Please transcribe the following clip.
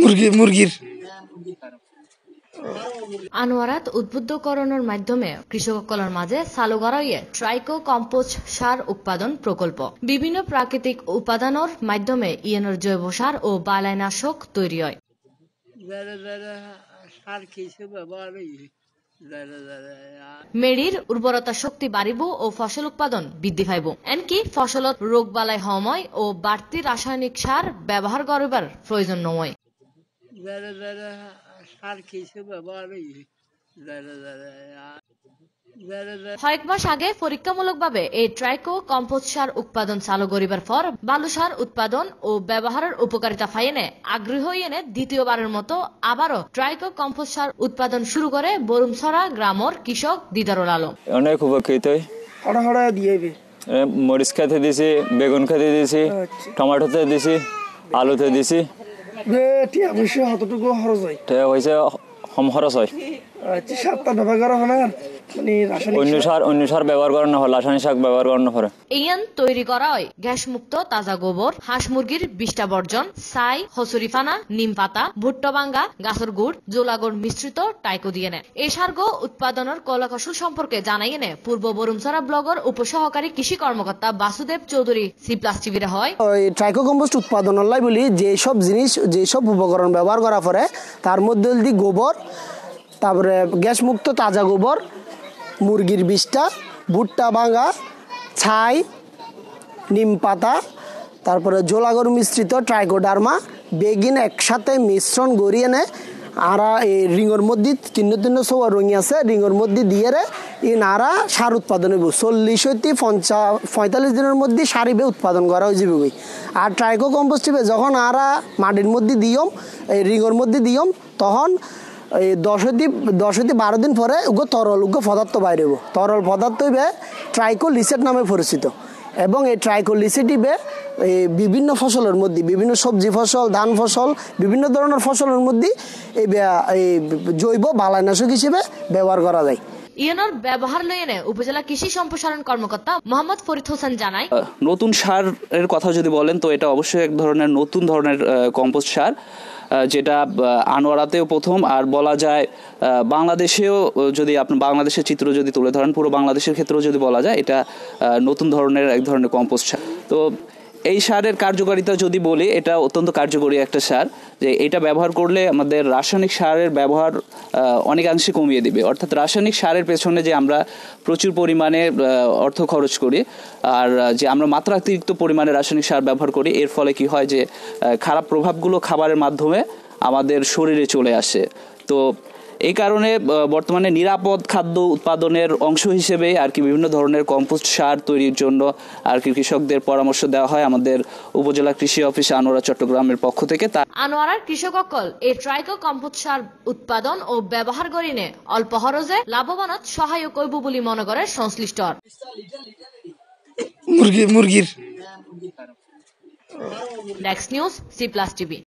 মুরগি মুরগির। আনোয়ারাত উদ্বুদ্ধকরণের মাধ্যমে কৃষকসকলের মাঝে চালু করাইয়ে ট্রাইকো কম্পোস্ট সার উৎপাদন প্রকল্প। বিভিন্ন প্রাকৃতিক উপাদানের মাধ্যমে ইয়েনের জৈব সার ও বালাইনাশক তৈরি হয়। সার খেয়েছে ব্যবহার মেডির উর্বরতা শক্তি বাড়িব ও ফসল উৎপাদন বৃদ্ধি পাইব। এনকি ফসলত রোগ বালাই সময় ও বাড়তি রাসায়নিক সার ব্যবহার করিবার প্রয়োজন নয় সার কিছু ব্যবহার কয়েক মাস আগে পরীক্ষামূলকভাবে এই ট্রাইকো কম্পোস্ট সার উৎপাদন চালু করিবার পর বালু সার উৎপাদন ও ব্যবহারের উপকারিতা ফাইনে আগ্রহী এনে দ্বিতীয়বারের মতো আবারও ট্রাইকো কম্পোস্ট সার উৎপাদন শুরু করে বরুমছড়া গ্রামের কৃষক দিদারুল আলম। অনেক উপকৃত মরিচ খেতে দিছি বেগুন খেতে দিছি টমাটোতে দিছি আলুতে দিছি। টিয়া পয়সা কতটুকু খরচ হয়। কম খরচ হয়। আচ্ছা সাতটা ব্যবহার করা হয় মানে রাসায়নিক অন্য সার। অন্য সার ব্যবহার করানো হয় রাসায়নিক সার ব্যবহার করানো হয় ইয়ান তৈরি করা হয় গ্যাস মুক্ত তাজা গোবর হাঁস মুরগির বিষ্টা বর্জন ছাই হসুরিফানা নিম পাতা ভুট্টা গাছের গুড় জোলাগড় মিশ্রিত টাইকো দিয়ে নেয় এই সার্গ উৎপাদনের কলাকৌশল সম্পর্কে জানাই এনে পূর্ব ব্লগের উপসহকারী কৃষি কর্মকর্তা বাসুদেব চৌধুরী সি প্লাস টিভির হয়। ওই ট্রাইকো কম্পোস্ট উৎপাদন লাই বলি যেসব জিনিস যেসব উপকরণ ব্যবহার করা পরে তার মধ্যে গোবর তারপরে গ্যাস মুক্ত তাজা গোবর, মুরগির বিষটা, ভুট্টা ভাঙা, ছাই, নিম পাতা, তারপরে জোলাগর মিশ্রিত ট্রাইকোডার্মা, বেগিন একসাথে মিশ্রণ গড়িয়ে নেয় আর এই রিঙর মধ্যে তিন তিন সব রঙি আছে, রিঙের মধ্যে দিয়ে রে ই নারা সার উৎপাদন হইব। চল্লিশ হইতে পঞ্চা, পঁয়তাল্লিশ দিনের মধ্যে সারিবে উৎপাদন করা হয়ে যাবে আর ট্রাইকো কম্পোস্টিভে যখন আরা মাটির মধ্যে দিয়ম, এই রিঙের মধ্যে দিয়ম, তখন এই দশ হইতে দশ হইতে বারো দিন পরে উগো তরল উগো পদার্থ বাইরে। তরল পদার্থ হইবে ট্রাইকোলিসেট নামে পরিচিত। এবং এই ট্রাইকোলিসিটিভে এই বিভিন্ন ফসলের মধ্যে বিভিন্ন সবজি ফসল ধান ফসল বিভিন্ন ধরনের ফসলের মধ্যে এই বে- এই জৈব বালাইনাশক হিসেবে ব্যবহার করা যায়। ইয়নের ব্যবহার লই উপজেলা কৃষি সম্প্রসারণ কর্মকর্তা মোহাম্মদ ফরিদ হোসেন জানায় নতুন সারের কথা যদি বলেন তো এটা অবশ্যই এক ধরনের নতুন ধরনের কম্পোস্ট সার। যেটা আনোয়ারাতেও প্রথম, আর বলা যায় বাংলাদেশেও যদি আপনি বাংলাদেশের চিত্র যদি তুলে ধরেন, পুরো বাংলাদেশের ক্ষেত্রেও যদি বলা যায়, এটা নতুন ধরনের এক ধরনের কম্পোস্ট তো এই সারের কার্যকারিতা যদি বলি, এটা অত্যন্ত কার্যকরী একটা সার, যে এটা ব্যবহার করলে আমাদের রাসায়নিক সারের ব্যবহার অনেকাংশে কমিয়ে দিবে। অর্থাৎ রাসায়নিক সারের পেছনে যে আমরা প্রচুর পরিমাণে অর্থ খরচ করি, আর যে আমরা মাত্রাতিরিক্ত পরিমাণে রাসায়নিক সার ব্যবহার করি, এর ফলে কি হয় যে খারাপ প্রভাবগুলো খাবারের মাধ্যমে আমাদের শরীরে চলে আসে। তো এই কারণে বর্তমানে নিরাপদ খাদ্য উৎপাদনের অংশ হিসেবে আর কি বিভিন্ন ধরনের কম্পোস্ট সার তৈরির জন্য আর কি কৃষকদের পরামর্শ দেওয়া হয় আমাদের উপজেলা কৃষি অফিস আনোয়ারা চট্টগ্রামের পক্ষ থেকে। তার আনোয়ারার কৃষক অকল এই ট্রাইকো কম্পোস্ট সার উৎপাদন ও ব্যবহার করিনে অল্প খরচে লাভবানত সহায়ক হইব বলে মনে করে সংশ্লিষ্ট। মুরগি মুরগির। Next news C plus TV